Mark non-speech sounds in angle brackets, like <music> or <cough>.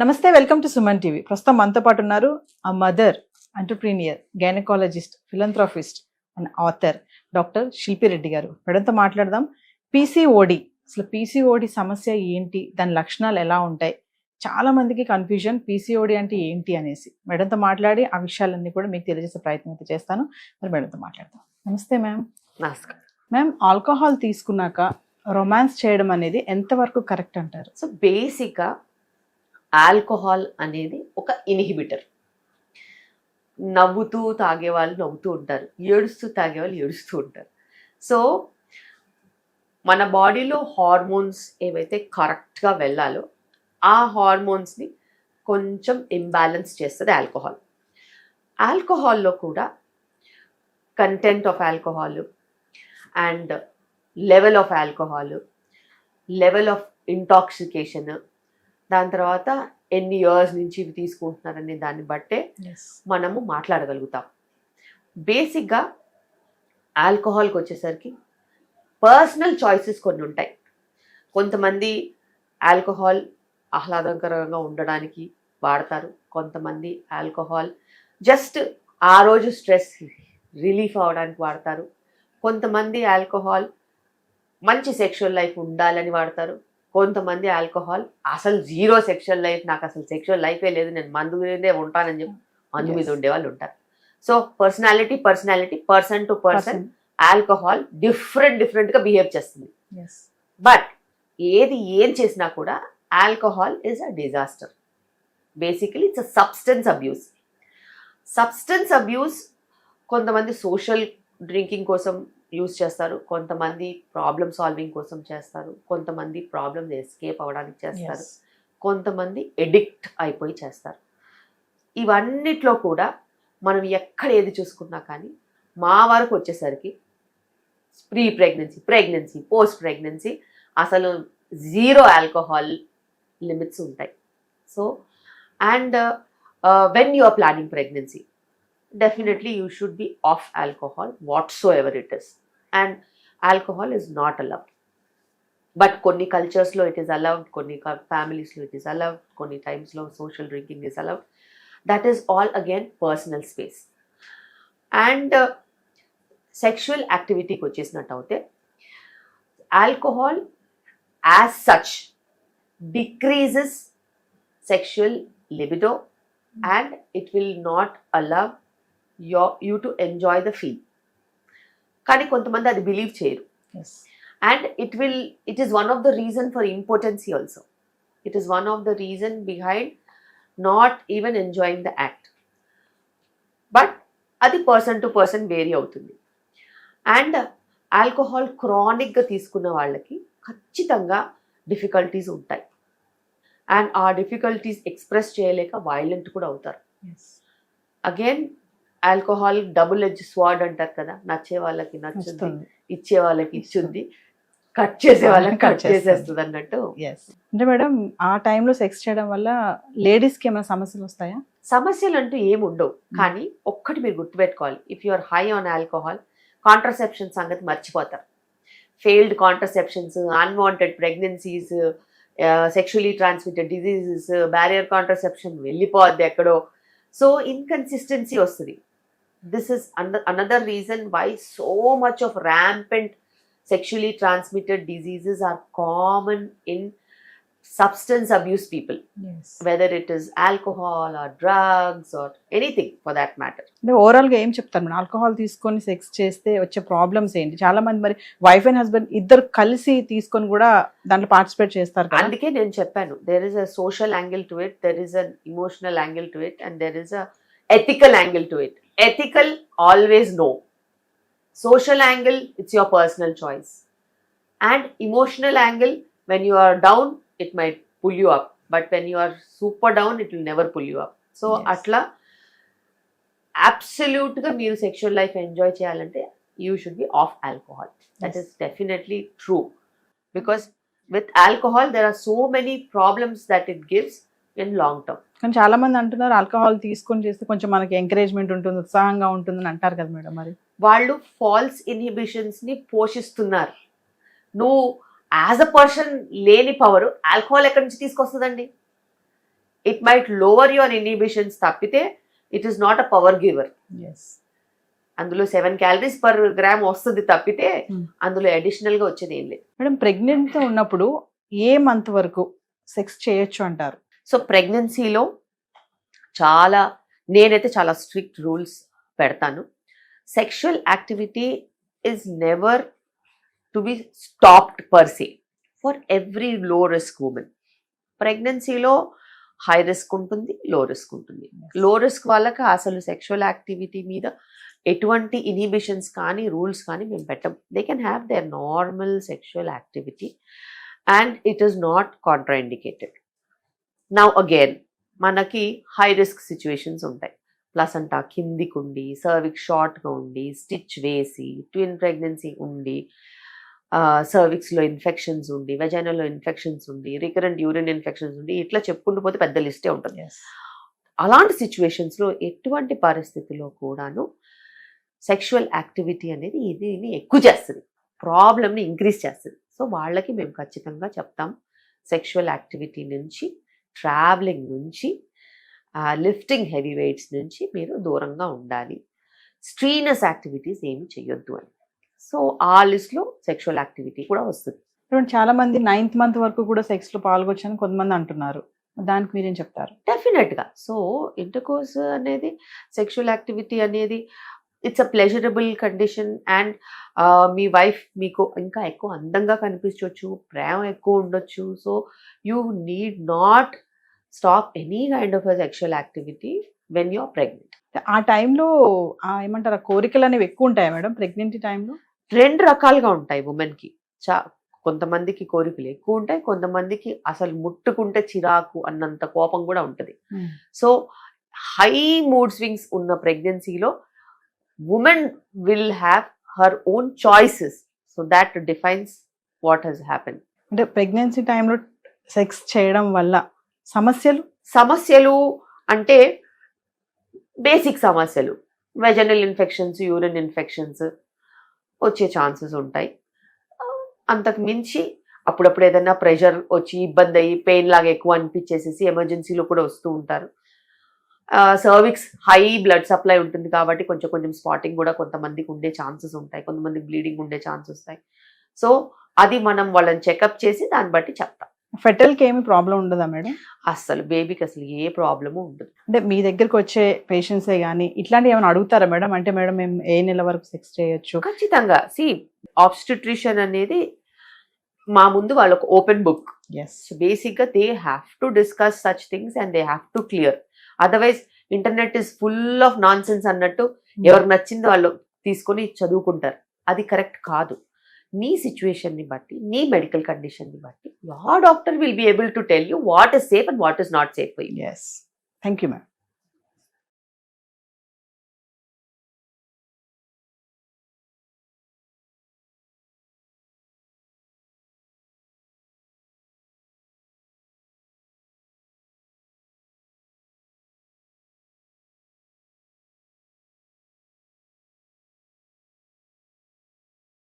నమస్తే welcome to Suman TV. ప్రస్తుతం మనతో పాటు ఉన్నారు ఆ mother entrepreneur gynaecologist philanthropist and author doctor Shilpi Reddy గారు. మేడంతో మాట్లాడదాం. పీసీఓడి అసలు పీసీఓడి సమస్య ఏంటి? దాని లక్షణాలు ఎలా ఉంటాయి? చాలా మందికి కన్ఫ్యూజన్ పీసీఓడి అంటే ఏంటి అనేసి. మేడంతో మాట్లాడి ఆ విషయాలన్నీ కూడా మీకు తెలియజేసే ప్రయత్నం అయితే చేస్తాను. మరి మేడంతో మాట్లాడదాం. నమస్తే మ్యామ్ నమస్కారం. మ్యామ్ ఆల్కహాల్ తీసుకున్నాక రొమాన్స్ చేయడం అనేది ఎంతవరకు కరెక్ట్ అంటారు? సో బేసిక్గా ఆల్కహాల్ అనేది ఒక ఇన్హిబిటర్. నవ్వుతూ తాగే వాళ్ళు నవ్వుతూ ఉంటారు. ఏడుస్తూ తాగే వాళ్ళు ఏడుస్తూ ఉంటారు. సో మన బాడీలో హార్మోన్స్ ఏవైతే కరెక్ట్గా వెళ్ళాలో ఆ హార్మోన్స్ని కొంచెం ఇంబ్యాలెన్స్ చేస్తుంది ఆల్కహాల్. ఆల్కహాల్లో కూడా content of alcohol and level of alcohol level of intoxication దాని తర్వాత ఎన్ని ఇయర్స్ నుంచి ఇవి తీసుకుంటున్నారనే దాన్ని బట్టే మనము మాట్లాడగలుగుతాం. బేసిక్గా ఆల్కహాల్కి వచ్చేసరికి పర్సనల్ చాయిసెస్ కొన్ని ఉంటాయి. కొంతమంది ఆల్కహాల్ ఆహ్లాదకరంగా ఉండడానికి వాడతారు. కొంతమంది ఆల్కహాల్ జస్ట్ ఆ రోజు స్ట్రెస్ రిలీఫ్ అవడానికి వాడతారు. కొంతమంది ఆల్కహాల్ మంచి సెక్షువల్ లైఫ్ ఉండాలని వాడతారు. కొంతమంది ఆల్కహాల్ అసలు జీరో సెక్షువల్ లైఫ్ నాకు అసలు సెక్షువల్ లైఫే లేదు నేను మందు మీదే ఉంటానని చెప్పి మందు మీద Yes. ఉండే వాళ్ళు ఉంటారు. So personality personality person to person alcohol different డిఫరెంట్గా బిహేవ్ చేస్తుంది. బట్ ఏది ఏం చేసినా కూడా alcohol is a disaster. Basically it's a substance abuse. Substance abuse కొంతమంది సోషల్ డ్రింకింగ్ కోసం యూస్ చేస్తారు. కొంతమంది ప్రాబ్లమ్ సాల్వింగ్ కోసం చేస్తారు. కొంతమంది ప్రాబ్లమ్ ఎస్కేప్ అవ్వడానికి చేస్తారు. కొంతమంది ఎడిక్ట్ అయిపోయి చేస్తారు. ఇవన్నిట్లో కూడా మనం ఎక్కడ ఏది చూసుకున్నా కానీ మా వరకు వచ్చేసరికి pre pregnancy pregnancy post pregnancy అసలు జీరో ఆల్కహాల్ లిమిట్స్ ఉంటాయి. So and when you are planning pregnancy definitely you should be off alcohol whatsoever it is and alcohol is not allowed but కొన్ని కల్చర్స్లో ఇట్ ఈస్ అలౌడ్ కొన్ని ఫ్యామిలీస్లో it is allowed కొన్ని టైమ్స్లో social drinking is allowed that is all again personal space and sexual యాక్టివిటీకి వచ్చేసినట్టు అయితే alcohol as such decreases sexual libido and it will not allow you you to enjoy the feel కానీ కొంతమంది అది believe చేయరు. And it will it is one of the reason for impotency also. It is one of the reason behind not even enjoying the act. But అది person to person vary అవుతుంది. And alcohol క్రానిక్గా తీసుకున్న వాళ్ళకి ఖచ్చితంగా difficulties ఉంటాయి. And ఆ difficulties express చేయలేక violent కూడా అవుతారు. Again alcohol double edge sword అంటారు కదా నచ్చే వాళ్ళకి నచ్చుద్ది ఇచ్చే వాళ్ళకి ఇచ్చుద్ది కట్ చేసే <laughs> వాళ్ళకి కట్. చేసేస్తుంది అన్నట్టు. అంటే మేడం ఆ టైంలో సెక్స్ చేయడం వల్ల లేడీస్కి ఏమైనా సమస్యలు వస్తాయా? సమస్యలు అంటూ ఏమి ఉండవు కానీ ఒక్కటి మీరు గుర్తుపెట్టుకోవాలి. If you are high on alcohol contraception సంగతి మర్చిపోతారు. Failed contraceptions unwanted pregnancies sexually transmitted diseases barrier contraception వెళ్ళిపోద్ది ఎక్కడో. సో ఇన్కన్సిస్టెన్సీ వస్తుంది. This is another reason why so much of rampant sexually transmitted diseases are common in substance abuse people. Whether it is alcohol or drugs or anything for that matter. అంటే ఓవరాల్గా ఏం చెప్తారు madam alcohol తీసుకొని sex చేస్తే వచ్చే problems ఏంటి? చాలా మంది మరి వైఫ్ అండ్ హస్బెండ్ ఇద్దరు కలిసి తీసుకొని కూడా దాంట్లో పార్టిసిపేట్ చేస్తారు అందుకే నేను చెప్పాను. There is a social angle to it there is an emotional angle to it and there is a ethical angle to it Ethical always no social angle it's your personal choice and emotional angle when you are down it might pull you up but when you are super down it will never pull you up so Yes. అట్లా absolute గా మీరు sexual life enjoy చేయాలంటే you should be off alcohol that Yes. Is definitely true because with alcohol there are so many problems that it gives in long term కానీ చాలా మంది అంటున్నారు alcohol తీసుకొని చేస్తే కొంచెం మనకి ఎంకరేజ్మెంట్ ఉంటుంది ఉత్సాహంగా ఉంటుంది అంటారు కదా మేడం మరి. వాళ్ళు ఫాల్స్ ఇన్హిబిషన్స్ని పోషిస్తున్నారు. నువ్వు యాజ్ అ పర్సన్ లేని పవర్ ఆల్కహాల్ ఎక్కడి నుంచి తీసుకొస్తుందండి? It might lower your inhibitions తప్పితే it is not a power giver yes అందులో సెవెన్ క్యాలరీస్ పర్ గ్రామ్ వస్తుంది తప్పితే Hmm. అందులో అడిషనల్గా వచ్చేది ఏం లేదు. మేడం ప్రెగ్నెంట్ ఉన్నప్పుడు ఏ మంత్ వరకు సెక్స్ చేయొచ్చు అంటారు? సో ప్రెగ్నెన్సీలో చాలా నేనైతే చాలా స్ట్రిక్ట్ రూల్స్ పెడతాను. Sexual activity is never to be stopped per se for every low risk women. ప్రెగ్నెన్సీలో హై రిస్క్ ఉంటుంది లో రిస్క్ ఉంటుంది. లో రిస్క్ వాళ్ళకి అసలు సెక్షువల్ యాక్టివిటీ మీద ఎటువంటి ఇనిబిషన్స్ కానీ రూల్స్ కానీ మేము పెట్టం. They can have their normal sexual activity and it is not contraindicated now again మనకి హై రిస్క్ సిచ్యువేషన్స్ ఉంటాయి. ప్లస్ అంట కిందికి ఉండి సర్విక్స్ షార్ట్గా ఉండి స్టిచ్ వేసి ట్విన్ ప్రెగ్నెన్సీ ఉండి సర్విక్స్లో ఇన్ఫెక్షన్స్ ఉండి వెజైనలో ఇన్ఫెక్షన్స్ ఉండి రికరెంట్ యూరిన్ ఇన్ఫెక్షన్స్ ఉండి ఇట్లా చెప్పుకుంటూ పోతే పెద్ద లిస్టే ఉంటుంది. అలాంటి సిచ్యువేషన్స్లో ఎటువంటి పరిస్థితిలో కూడాను సెక్షువల్ యాక్టివిటీ అనేది ఇది ఎక్కువ చేస్తుంది. ప్రాబ్లమ్ని ఇంక్రీజ్ చేస్తుంది. సో వాళ్ళకి మేము ఖచ్చితంగా చెప్తాం సెక్షువల్ యాక్టివిటీ నుంచి ట్రావెలింగ్ నుంచి లిఫ్టింగ్ హెవీ వెయిట్స్ నుంచి మీరు దూరంగా ఉండాలి. స్ట్రీనస్ యాక్టివిటీస్ ఏమి చేయొద్దు అని. సో ఆ లిస్ట్లో సెక్షువల్ యాక్టివిటీ కూడా వస్తుంది. ఇప్పుడు చాలా మంది నైన్త్ మంత్ వరకు కూడా సెక్స్లో పాల్గొచ్చని కొంతమంది అంటున్నారు. దానికి మీరేం చెప్తారు? డెఫినెట్గా సో ఇంటర్కోర్స్ అనేది సెక్షువల్ యాక్టివిటీ అనేది it's a pleasurable condition and me wife మీకు ఇంకా ఎక్కువ అందంగా కనిపించవచ్చు ప్రేమ ఎక్కువ ఉండొచ్చు. So you need not stop any kind of sexual activity when you are pregnant ఆ టైంలో ఏమంటారు కోరికలు అనేవి ఎక్కువ ఉంటాయా మేడం? ప్రెగ్నెంటీ టైంలో? రెండు రకాలుగా ఉంటాయి ఉమెన్కి. చా కొంతమందికి కోరికలు ఎక్కువ ఉంటాయి కొంతమందికి అసలు ముట్టుకుంటే చిరాకు అన్నంత కోపం కూడా ఉంటుంది. సో హై మూడ్ స్వింగ్స్ ఉన్న ప్రెగ్నెన్సీలో women will have her own choices. So that defines what has happen. అంటే ప్రెగ్నెన్సీ టైంలో సెక్స్ చేయడం వల్ల సమస్యలు? సమస్యలు అంటే బేసిక్ సమస్యలు. వెజనల్ ఇన్ఫెక్షన్స్ యూరిన్ ఇన్ఫెక్షన్స్ వచ్చే ఛాన్సెస్ ఉంటాయి. అంతకు మించి అప్పుడప్పుడు ఏదైనా ప్రెషర్ వచ్చి ఇబ్బంది అయ్యి పెయిన్ లాగా ఎక్కువ అనిపించేసేసి ఎమర్జెన్సీలో కూడా వస్తూ ఉంటారు. సర్విక్స్ హై బ్లడ్ సప్లై ఉంటుంది కాబట్టి కొంచెం కొంచెం స్పాటింగ్ కూడా కొంతమందికి ఉండే ఛాన్సెస్ ఉంటాయి. కొంతమందికి బ్లీడింగ్ ఉండే ఛాన్సెస్ వస్తాయి సో అది మనం వాళ్ళని చెకప్ చేసి దాన్ని బట్టి చెప్తాం. ఫెటల్కి ఏమి ప్రాబ్లం ఉండదా మేడం? అస్సలు బేబీకి అసలు ఏ ప్రాబ్లము ఉండదు. అంటే మీ దగ్గరకు వచ్చే పేషెంట్సే కానీ ఇట్లాంటివి ఏమైనా అడుగుతారా మేడం? అంటే మేడం మేము ఏ నెల వరకు సెక్స్ చేయొచ్చు? ఖచ్చితంగా. సి ఆబ్స్టిట్రిషన్ అనేది మా ముందు వాళ్ళకు ఓపెన్ బుక్. ఎస్ బేసిక్గా they have to discuss such things and they have to clear. Otherwise internet is full of non అన్నట్టు ఎవరికి నచ్చింది వాళ్ళు తీసుకొని చదువుకుంటారు. అది కరెక్ట్ కాదు. నీ సిచ్యువేషన్ని బట్టి నీ మెడికల్ కండిషన్ని బట్టి yeah doctor will be able to tell you what is safe and what is not safe for you yes thank you ma'am